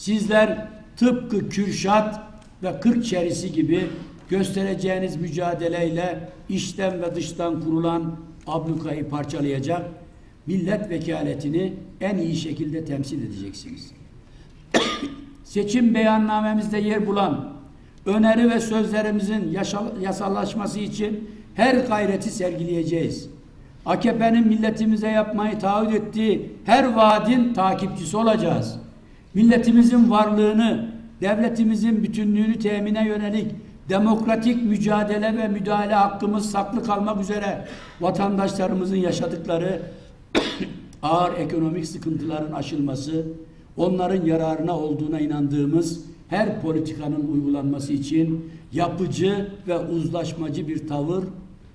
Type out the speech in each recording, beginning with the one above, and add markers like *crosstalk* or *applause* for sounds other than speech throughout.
Sizler tıpkı Kürşat ve Kırkçerisi gibi göstereceğiniz mücadeleyle içten ve dıştan kurulan ablukayı parçalayacak, millet vekaletini en iyi şekilde temsil edeceksiniz. *coughs* Seçim beyannamemizde yer bulan öneri ve sözlerimizin yasallaşması için her gayreti sergileyeceğiz. AKP'nin milletimize yapmayı taahhüt ettiği her vaadin takipçisi olacağız. Milletimizin varlığını, devletimizin bütünlüğünü temine yönelik demokratik mücadele ve müdahale hakkımız saklı kalmak üzere vatandaşlarımızın yaşadıkları *coughs* ağır ekonomik sıkıntıların aşılması, onların yararına olduğuna inandığımız her politikanın uygulanması için yapıcı ve uzlaşmacı bir tavır,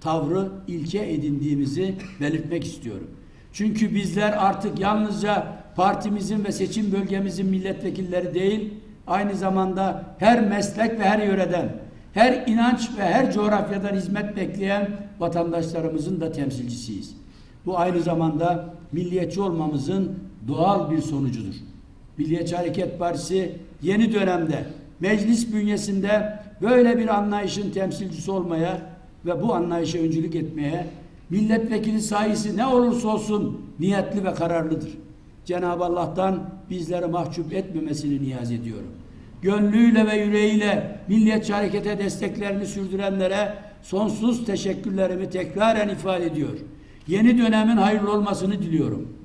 tavrı ilke edindiğimizi belirtmek istiyorum. Çünkü bizler artık yalnızca partimizin ve seçim bölgemizin milletvekilleri değil, aynı zamanda her meslek ve her yöreden, her inanç ve her coğrafyadan hizmet bekleyen vatandaşlarımızın da temsilcisiyiz. Bu aynı zamanda milliyetçi olmamızın doğal bir sonucudur. Milliyetçi Hareket Partisi yeni dönemde meclis bünyesinde böyle bir anlayışın temsilcisi olmaya ve bu anlayışa öncülük etmeye milletvekili sayısı ne olursa olsun niyetli ve kararlıdır. Cenab-ı Allah'tan bizleri mahcup etmemesini niyaz ediyorum. Gönlüyle ve yüreğiyle milliyetçi harekete desteklerini sürdürenlere sonsuz teşekkürlerimi tekraren ifade ediyor. Yeni dönemin hayırlı olmasını diliyorum.